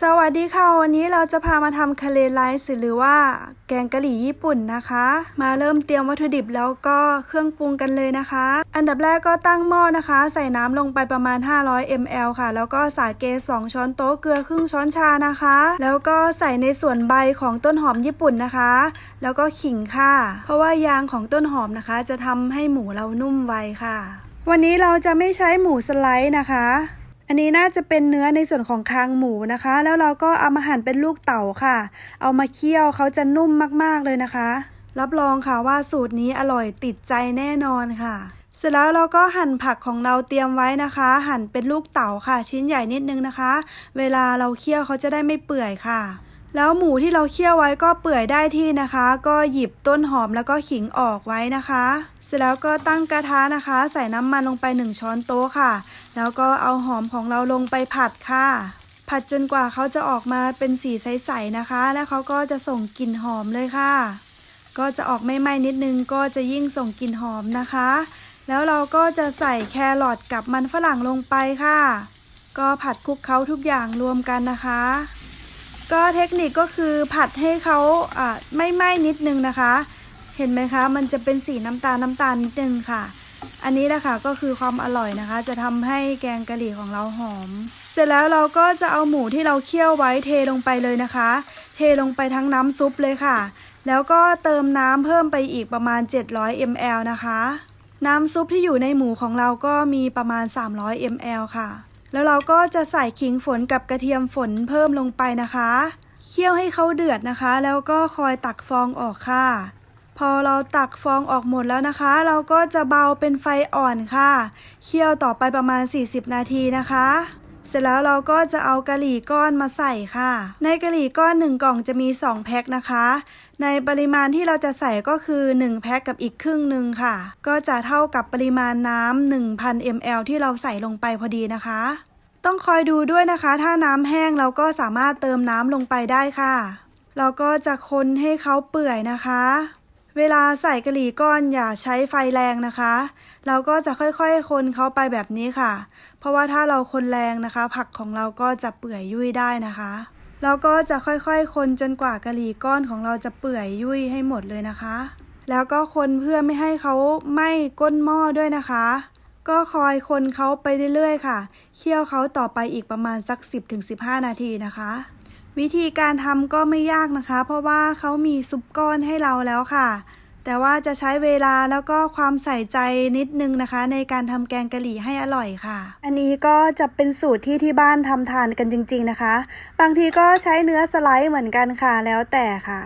สวัสดีค่ะ วันนี้เราจะพามาทำคาเลไลซ์หรือว่าแกงกะหรี่ญี่ปุ่นนะคะ มาเริ่มเตรียมวัตถุดิบแล้วก็เครื่องปรุงกันเลยนะคะ อันดับแรกก็ตั้งหม้อนะคะ ใส่น้ำลงไปประมาณ 500 ml ค่ะ แล้วก็สาเก 2 ช้อนโต๊ะเกลือครึ่งช้อนชานะคะ แล้วก็ใส่ในส่วนใบของต้นหอมญี่ปุ่นนะคะ แล้วก็ขิงค่ะ เพราะว่ายางของต้นหอมนะคะ จะทำให้หมูเรานุ่มไวค่ะ วันนี้เราจะไม่ใช้หมูสไลด์นะคะ อันนี้น่าจะเป็นเนื้อในส่วนของคางหมูนะคะ แล้วเราก็เอามาหั่นเป็นลูกเต๋าค่ะ เอามาเคี่ยวเขาจะนุ่มมากๆเลยนะคะ รับรองค่ะว่าสูตรนี้อร่อยติดใจแน่นอนค่ะ เสร็จแล้วเราก็หั่นผักของเราเตรียมไว้นะคะ หั่นเป็นลูกเต๋าค่ะ ชิ้นใหญ่นิดนึงนะคะ เวลาเราเคี่ยวเขาจะได้ไม่เปื่อยค่ะ แล้วหมูที่เราเคี่ยวไว้ก็เปื่อยได้ที่นะคะ ก็หยิบต้นหอมแล้วก็ขิงออกไว้นะคะ เสร็จแล้วก็ตั้งกระทะนะคะ ใส่น้ำมันลงไป 1 ช้อนโต๊ะค่ะ แล้วก็เอาหอมของเราลงไปผัดค่ะ ผัดจนกว่าเขาจะออกมาเป็นสีใสๆนะคะ แล้วเขาก็จะส่งกลิ่นหอมเลยค่ะ ก็จะออกไม่ไหม้นิดนึงก็จะยิ่งส่งกลิ่นหอมนะคะ แล้วเราก็จะใส่แครอทกับมันฝรั่งลงไปค่ะ ก็ผัดคลุกเคล้าทุกอย่างรวมกันนะคะ ก็เทคนิคก็คือผัดให้เขาอ่าไม่ไหม้นิดนึงนะคะ เห็นไหมคะ มันจะเป็นสีน้ำตาลน้ำตาลนิดนึงค่ะ อันนี้แหละค่ะก็คือความอร่อยนะคะ จะทำให้แกงกะหรี่ของเราหอม เสร็จแล้วเราก็จะเอาหมูที่เราเคี่ยวไว้เทลงไปเลยนะคะ เทลงไปทั้งน้ำซุปเลยค่ะ แล้วก็เติมน้ำเพิ่มไปอีกประมาณ 700 ml นะคะ น้ำซุปที่อยู่ในหมูของเราก็มีประมาณ 300 ml ค่ะ แล้วเราก็จะใส่ขิงฝนกับกระเทียมฝนเพิ่มลงไปนะคะ เคี่ยวให้เขาเดือดนะคะ แล้วก็คอยตักฟองออกค่ะ พอเราตักฟองออกหมดแล้วนะคะ เราก็จะเบาเป็นไฟอ่อนค่ะ เคี่ยวต่อไปประมาณ 40 นาทีนะคะ เสร็จแล้วเราก็จะเอากะหรี่ก้อนมาใส่ค่ะ ในกะหรี่ก้อน 1 กล่องจะมี 2 แพ็คนะคะ ในปริมาณที่เราจะใส่ก็คือ 1 แพ็คกับอีกครึ่งหนึ่งค่ะ ก็จะเท่ากับปริมาณน้ำ1,000 ml ที่เราใส่ลงไปพอดีนะคะ ต้องคอยดูด้วยนะคะ ถ้าน้ำแห้งเราก็สามารถเติมน้ำลงไปได้ค่ะ เราก็จะคนให้เขาเปื่อยนะคะ เวลาใส่กะหรี่ก้อนอย่าใช้ไฟแรงนะคะ เราก็จะค่อยๆ คนเขาไปแบบนี้ค่ะ เพราะว่าถ้าเราคนแรงนะคะ ผักของเราก็จะเปื่อยยุ่ยได้นะคะเราก็จะค่อยๆ คนจนกว่ากะหรี่ก้อนของเราจะเปื่อยยุ่ยให้หมดเลยนะคะ แล้วก็คนเพื่อไม่ให้เขาไหม้ก้นหม้อด้วยนะคะ ก็คอยคนเขาไปเรื่อยๆ ค่ะ เคี่ยวเขาต่อไปอีกประมาณสัก 10-15 นาทีนะคะ วิธีการทำก็ไม่ยากนะคะ เพราะว่าเขามีซุปก้อนให้เราแล้วค่ะ แต่ว่าจะใช้เวลาแล้วก็ความใส่ใจนิดนึงนะคะ ในการทำแกงกะหรี่ให้อร่อยค่ะ อันนี้ก็จะเป็นสูตรที่ที่บ้านทำทานกันจริง ๆนะคะ บางทีก็ใช้เนื้อสไลด์เหมือนกันค่ะแล้วแต่ค่ะ